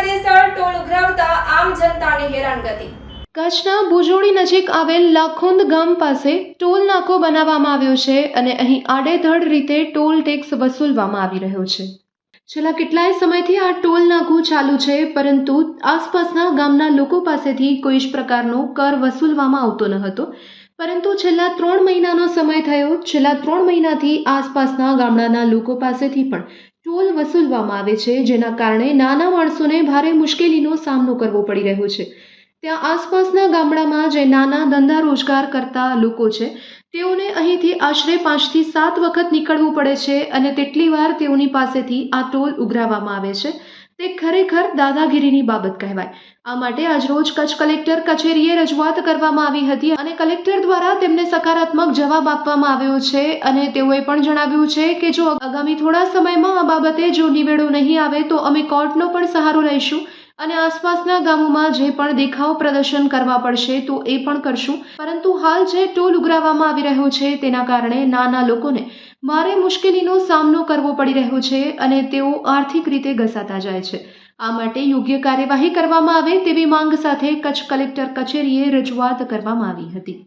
ગેરકાયદેસર ટોલ ઉઘરાવતા આમ જનતાને હેરાનગતિ કચ્છના ભુજોડી નજીક આવેલ લાખોંદ ગામ પાસે ટોલ નાકો બનાવવામાં આવ્યો છે અને અહીં આડેધડ રીતે ટોલ ટેક્સ વસૂલવામાં આવી રહ્યો છે. છેલ્લા કેટલાય સમયથી આ ટોલ નાકું ચાલુ છે, પરંતુ આસપાસના ગામના લોકો પાસેથી કોઈ જ પ્રકારનો કર વસૂલવામાં આવતો ન હતો. પરંતુ છેલ્લા ત્રણ મહિનાનો સમય થયો. છેલ્લા ત્રણ મહિનાથી આસપાસના ગામડાના લોકો પાસેથી પણ ટોલ વસૂલવામાં આવે છે, જેના કારણે નાના માણસોને ભારે મુશ્કેલીનો સામનો કરવો પડી રહ્યો છે. ત્યાં આસપાસના ગામડામાં જે નાના ધંધા રોજગાર કરતા લોકો છે, તેઓને અહીંથી આશરે પાંચથી સાત વખત નીકળવું પડે છે અને તેટલી વાર તેઓની પાસેથી આ ટોલ ઉઘરાવવામાં આવે છે. તે ખરેખર દાદાગીરીની બાબત કહેવાય. આ માટે આજરોજ કચ્છ કલેક્ટર કચેરીએ રજૂઆત કરવામાં આવી હતી અને કલેક્ટર દ્વારા તેમને સકારાત્મક જવાબ આપવામાં આવ્યો છે અને તેઓએ પણ જણાવ્યું છે કે જો આગામી થોડા સમયમાં આ બાબતે જો નિવેડો નહીં આવે તો અમે કોર્ટનો પણ સહારો લઈશું. અને આસપાસના ગામોમાં જે પણ દેખાવ પ્રદર્શન કરવા પડશે તો એ પણ કરશું. પરંતુ હાલ જે ટોલ ઉઘરાવવામાં આવી રહ્યો છે તેના કારણે નાના લોકોને ભારે મુશ્કેલીનો સામનો કરવો પડી રહ્યો છે અને તેઓ આર્થિક રીતે ઘસાતા જાય છે. આ માટે યોગ્ય કાર્યવાહી કરવામાં આવે તેવી માંગ સાથે કચ્છ કલેક્ટર કચેરીએ રજૂઆત કરવામાં આવી હતી.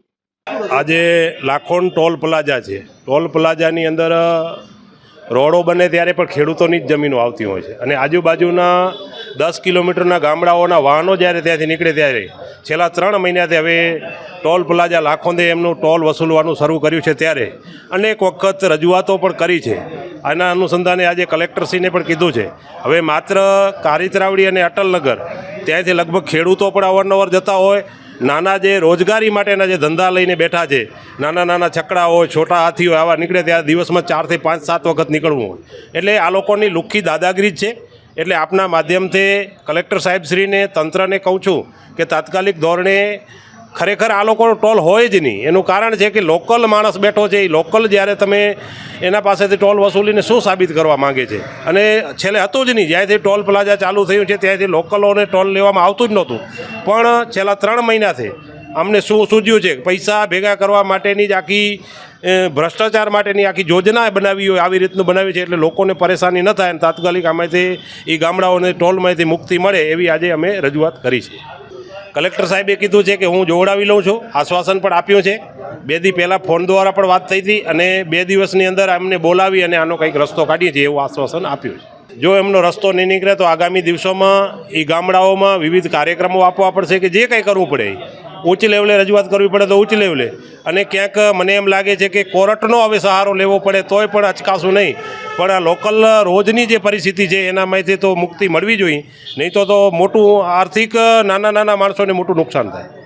આજે લાખોન ટોલ પ્લાઝા છે. ટોલ પ્લાઝાની અંદર રોડો બને ત્યારે પણ ખેડૂતોની જ જમીનો આવતી હોય છે. અને આજુબાજુના દસ કિલોમીટરના ગામડાઓના વાહનો જ્યારે ત્યાંથી નીકળે ત્યારે છેલ્લા ત્રણ મહિનાથી હવે ટોલ પ્લાઝા લાખોંદે એમનું ટોલ વસૂલવાનું શરૂ કર્યું છે ત્યારે અનેક વખત રજૂઆતો પણ કરી છે. આના અનુસંધાને આજે કલેક્ટરશ્રીને પણ કીધું છે. હવે માત્ર કારિતરાવડી અને અટલનગર ત્યાંથી લગભગ ખેડૂતો પણ અવારનવાર જતા હોય નાના જે રોજગારી માટેના જે ધંધા લઈને બેઠા છે, નાના નાના છકડાઓ છોટા હાથી હોય આવા નીકળે ત્યારે દિવસમાં ચારથી પાંચ સાત વખત નીકળવું હોય. એટલે આ લોકોની લુખ્ખી દાદાગીરી છે. એટલે આપના માધ્યમથી કલેક્ટર સાહેબશ્રીને તંત્રને કહું છું કે તાત્કાલિક ધોરણે ખરેખર આ લોકોનો ટોલ હોય જ નહીં. એનું કારણ છે કે લોકલ માણસ બેઠો છે, એ લોકલ જ્યારે તમે એના પાસેથી ટોલ વસૂલીને શું સાબિત કરવા માંગે છે? અને છેલ્લે હતું જ નહીં, જ્યાંથી ટોલ પ્લાઝા ચાલુ થયું છે, ત્યાંથી લોકલોને ટોલ લેવામાં આવતું જ નહોતું. પણ છેલ્લા ત્રણ મહિનાથી અમને શું સૂઝ્યું છે? પૈસા ભેગા કરવા માટેની જ આખી ભ્રષ્ટાચાર માટેની આખી યોજના બનાવી હોય, આવી રીતનું બનાવી છે, એટલે લોકોને પરેશાની ન થાય અને તાત્કાલિક આમાંથી એ ગામડાઓને ટોલમાંથી મુક્તિ મળે એવી આજે અમે રજૂઆત કરી છે. કલેક્ટર સાહેબે કીધું છે કે હું જોવડાવી લઉં છું. આશ્વાસન પણ આપ્યું છે. બે દી પહેલાં ફોન દ્વારા પણ વાત થઈ હતી અને બે દિવસની અંદર એમને બોલાવી અને આનો કંઈક રસ્તો કાઢીએ છીએ એવું આશ્વાસન આપ્યું છે. જો એમનો રસ્તો નહીં નીકળે તો આગામી દિવસોમાં એ ગામડાઓમાં વિવિધ કાર્યક્રમો આપવા પડશે કે જે કંઈ કરવું પડે ઊંચી લેવલે રજૂઆત કરવી પડે તો ઊંચી લેવલે. અને ક્યાંક મને એમ લાગે છે કે કોર્ટનો હવે સહારો લેવો પડે તોય પણ અચકાશું નહીં. પણ આ લોકલ રોજની જે પરિસ્થિતિ છે એનામાંથી તો મુક્તિ મળવી જોઈએ. નહીં તો તો મોટું આર્થિક નાના નાના માણસોને મોટું નુકસાન થાય.